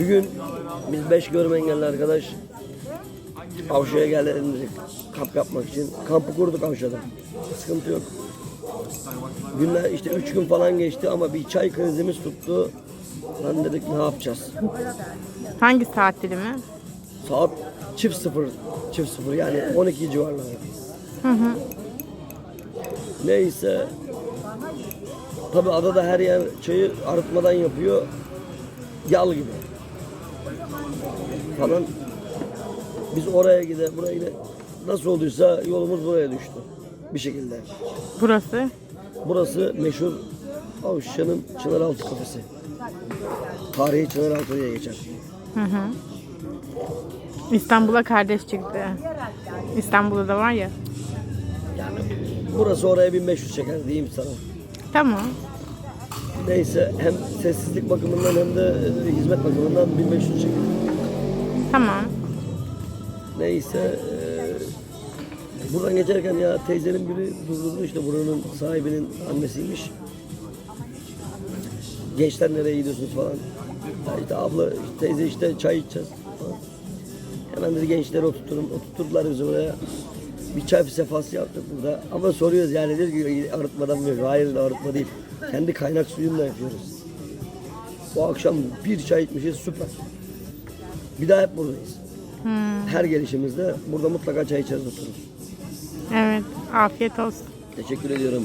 Bir gün biz beş görme engelli arkadaş Avşa'ya geldik kamp yapmak için. Kampı kurduk Avşa'da. Sıkıntı yok. Günler işte üç gün falan geçti ama bir çay krizimiz tuttu. Lan dedik ne yapacağız? Hangi saat dilimi? Saat çift sıfır, çift sıfır yani 12 civarları. Hı hı. Neyse. Tabi adada her yer çayı arıtmadan yapıyor. Yal gibi. Falan. Biz oraya gide, buraya gide. Nasıl olduysa yolumuz buraya düştü. Bir şekilde. Burası. Burası meşhur Avşa'nın Çınaraltı kafesi. Tarihi Çınaraltı diye geçer. Hı hı. İstanbul'a kardeş çıktı. İstanbul'da da var ya. Yani burası oraya 1500 çeker diyeyim sana. Tamam. Neyse hem sessizlik bakımından hem de e, hizmet bakımından 1500 çeker. Tamam. Neyse e, buradan geçerken ya teyzenin biri durdurdu işte buranın sahibinin annesiymiş. Gençler nereye gidiyorsunuz falan. Ya işte abla teyze işte çay içeceğiz falan. Hemen dedi gençleri oturtturun. Oturtturdular bizi buraya. Bir çay sefası yaptık burada. Ama soruyoruz yani diyor ki arıtmadan mı yapıyor? Hayır arıtma değil. Kendi kaynak suyunla yapıyoruz. Bu akşam bir çay içmişiz süper. Bir daha hep buradayız. Hmm, Her gelişimizde burada mutlaka çay içeriz otururuz. evet. Afiyet olsun. Teşekkür ediyorum.